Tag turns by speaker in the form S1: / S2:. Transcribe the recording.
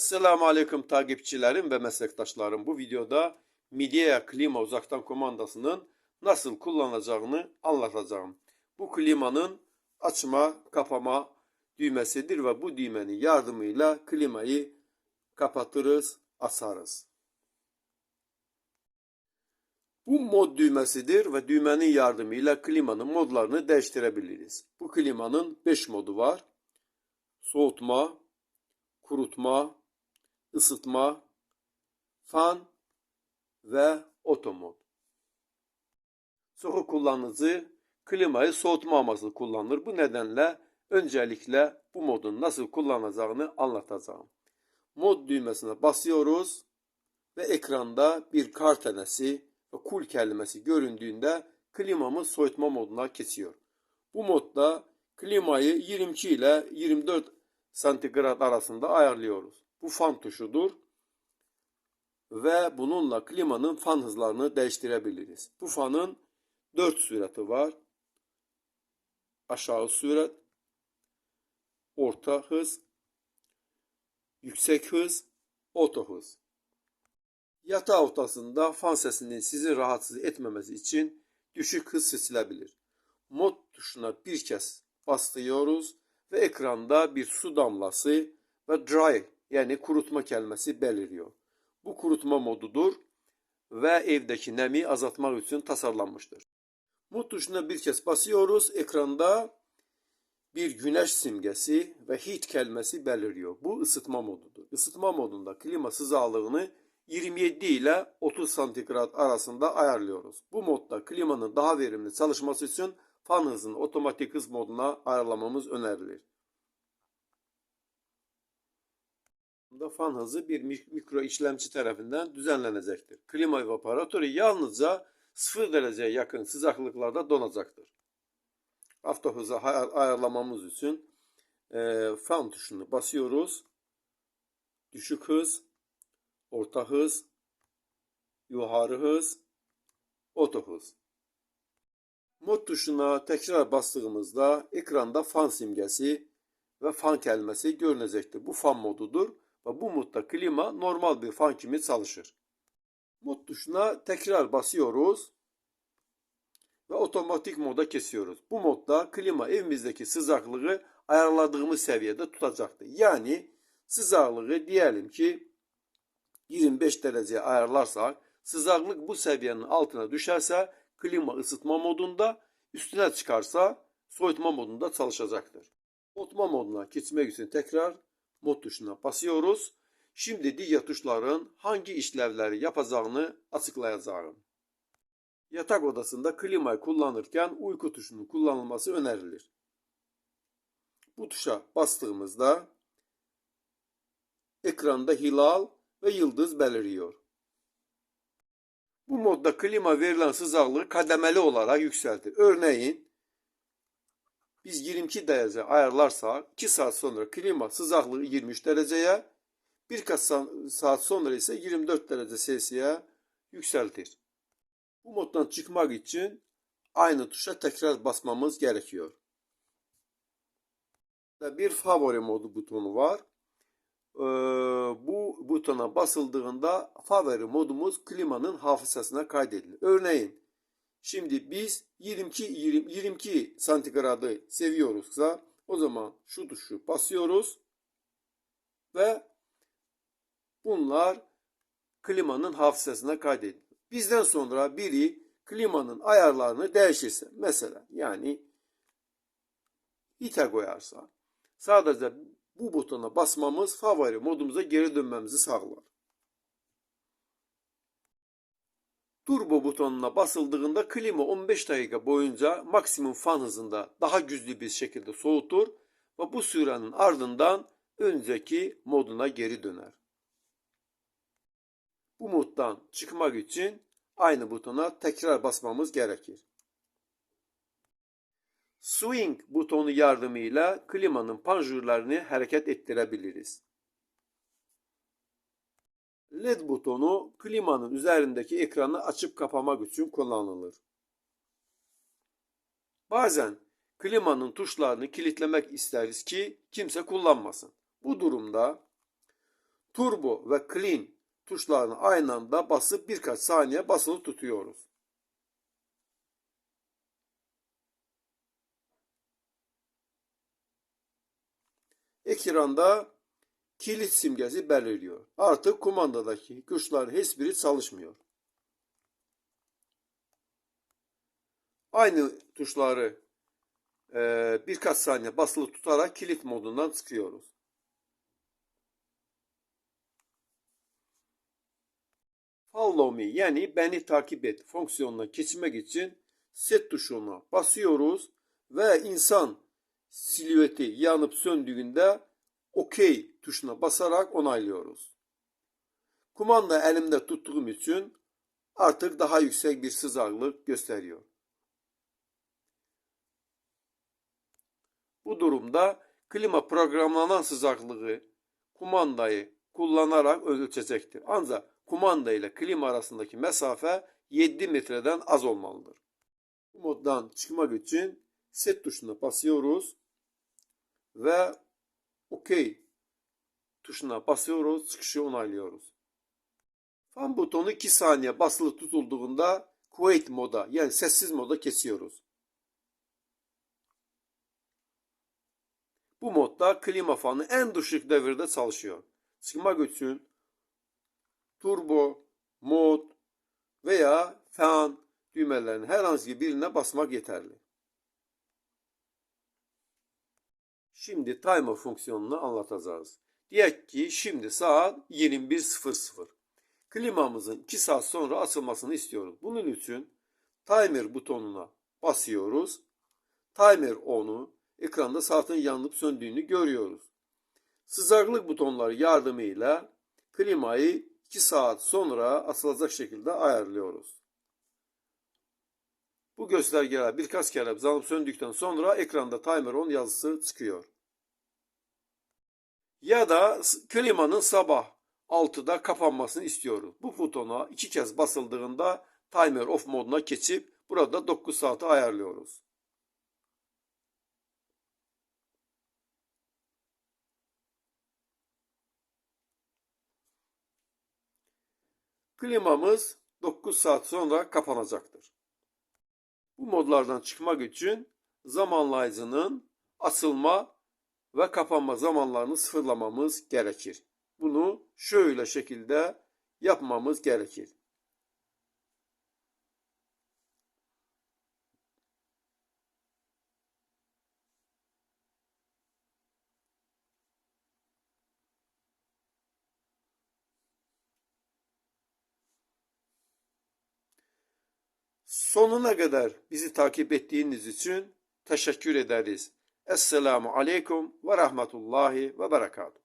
S1: Esselamu Aleyküm takipçilerim ve meslektaşlarım. Bu videoda Midea Klima uzaktan kumandasının nasıl kullanılacağını anlatacağım. Bu klimanın açma, kapama düğmesidir ve bu düğmenin yardımıyla klimayı kapatırız, asarız. Bu mod düğmesidir ve düğmenin yardımıyla klimanın modlarını değiştirebiliriz. Bu klimanın 5 modu var. Soğutma, kurutma, ısıtma, fan ve otomod. Çoxu kullanıcı klimayı soğutma amaçlı kullanır. Bu nedenle öncelikle bu modun nasıl kullanacağını anlatacağım. Mod düğmesine basıyoruz ve ekranda bir kar tanesi ve kul kelimesi göründüğünde klimamız soğutma moduna geçiyor. Bu modda klimayı 22 ile 24 santigrat arasında ayarlıyoruz. Bu fan tuşudur ve bununla klimanın fan hızlarını değiştirebiliriz. Bu fanın 4 sürati var. Aşağı sürat, orta hız, yüksek hız, oto hız. Yatağı ortasında fan sesinin sizi rahatsız etmemesi için düşük hız seçilebilir. Mod tuşuna bir kez bastırıyoruz ve ekranda bir su damlası ve dry yani kurutma kelimesi beliriyor. Bu kurutma modudur ve evdeki nemi azaltmak için tasarlanmıştır. Mod tuşuna bir kez basıyoruz. Ekranda bir güneş simgesi ve heat kelimesi beliriyor. Bu ısıtma modudur. Isıtma modunda klima sıcaklığını 27 ile 30 santigrat arasında ayarlıyoruz. Bu modda klimanın daha verimli çalışması için fan hızını otomatik hız moduna ayarlamamız önerilir. Da fan hızı bir mik- mikro işlemci tarafından düzenlenecektir. Klima evaporatörü yalnızca 0 dereceye yakın sıcaklıklarda donacaktır. Hafta hızı hay- ayarlamamız için e, fan tuşunu basıyoruz. Düşük hız, orta hız, yukarı hız, oto hız. Mod tuşuna tekrar bastığımızda ekranda fan simgesi ve fan kelimesi görünecektir. Bu fan modudur bu modda klima normal bir fan gibi çalışır. Mod tuşuna tekrar basıyoruz ve otomatik moda kesiyoruz. Bu modda klima evimizdeki sıcaklığı ayarladığımız seviyede tutacaktır. Yani sıcaklığı diyelim ki 25 dereceye ayarlarsak sıcaklık bu seviyenin altına düşerse klima ısıtma modunda üstüne çıkarsa soğutma modunda çalışacaktır. Soğutma moduna geçmek için tekrar mod tuşuna basıyoruz. Şimdi diğer tuşların hangi işlevleri yapacağını açıklayacağım. Yatak odasında klimayı kullanırken uyku tuşunun kullanılması önerilir. Bu tuşa bastığımızda ekranda hilal ve yıldız beliriyor. Bu modda klima verilen sıcaklığı kademeli olarak yükseltir. Örneğin biz 22 derece ayarlarsak 2 saat sonra klima sıcaklığı 23 dereceye birkaç sa- saat sonra ise 24 derece Celsius'a yükseltir. Bu moddan çıkmak için aynı tuşa tekrar basmamız gerekiyor. Bir favori modu butonu var. Ee, bu butona basıldığında favori modumuz klimanın hafızasına kaydedilir. Örneğin şimdi biz 22 20, 22 santigradı seviyoruzsa o zaman şu tuşu basıyoruz ve bunlar klimanın hafızasına kaydedilir. Bizden sonra biri klimanın ayarlarını değişirse mesela yani hite koyarsa sadece bu butona basmamız favori modumuza geri dönmemizi sağlar. Turbo butonuna basıldığında klima 15 dakika boyunca maksimum fan hızında daha güçlü bir şekilde soğutur ve bu sürenin ardından önceki moduna geri döner. Bu moddan çıkmak için aynı butona tekrar basmamız gerekir. Swing butonu yardımıyla klimanın panjurlarını hareket ettirebiliriz. LED butonu klimanın üzerindeki ekranı açıp kapamak için kullanılır. Bazen klimanın tuşlarını kilitlemek isteriz ki kimse kullanmasın. Bu durumda turbo ve clean tuşlarını aynı anda basıp birkaç saniye basılı tutuyoruz. Ekranda kilit simgesi belirliyor. Artık kumandadaki tuşların hiçbiri çalışmıyor. Aynı tuşları e, birkaç saniye basılı tutarak kilit modundan çıkıyoruz. Follow me yani beni takip et fonksiyonuna geçmek için set tuşuna basıyoruz ve insan silüeti yanıp söndüğünde OK tuşuna basarak onaylıyoruz. Kumanda elimde tuttuğum için artık daha yüksek bir sıcaklık gösteriyor. Bu durumda klima programlanan sıcaklığı kumandayı kullanarak ölçecektir. Ancak kumanda ile klima arasındaki mesafe 7 metreden az olmalıdır. Bu moddan çıkmak için set tuşuna basıyoruz ve OK tuşuna basıyoruz, çıkışı onaylıyoruz. Fan butonu 2 saniye basılı tutulduğunda quiet moda yani sessiz moda kesiyoruz. Bu modda klima fanı en düşük devirde çalışıyor. Çıkmak için turbo, mod veya fan düğmelerinin herhangi birine basmak yeterli. Şimdi timer fonksiyonunu anlatacağız. Diyek ki şimdi saat 21.00. Klimamızın 2 saat sonra açılmasını istiyoruz. Bunun için timer butonuna basıyoruz. Timer onu ekranda saatin yanıp söndüğünü görüyoruz. Sıcaklık butonları yardımıyla klimayı 2 saat sonra asılacak şekilde ayarlıyoruz. Bu göstergeler birkaç kere yanıp söndükten sonra ekranda timer on yazısı çıkıyor. Ya da klimanın sabah 6'da kapanmasını istiyoruz. Bu butona iki kez basıldığında timer off moduna geçip burada 9 saati ayarlıyoruz. Klimamız 9 saat sonra kapanacaktır. Bu modlardan çıkmak için zamanlayıcının açılma ve kapanma zamanlarını sıfırlamamız gerekir. Bunu şöyle şekilde yapmamız gerekir. Sonuna kadar bizi takip ettiğiniz için teşekkür ederiz. Esselamu Aleyküm ve Rahmetullahi ve Berekatuhu.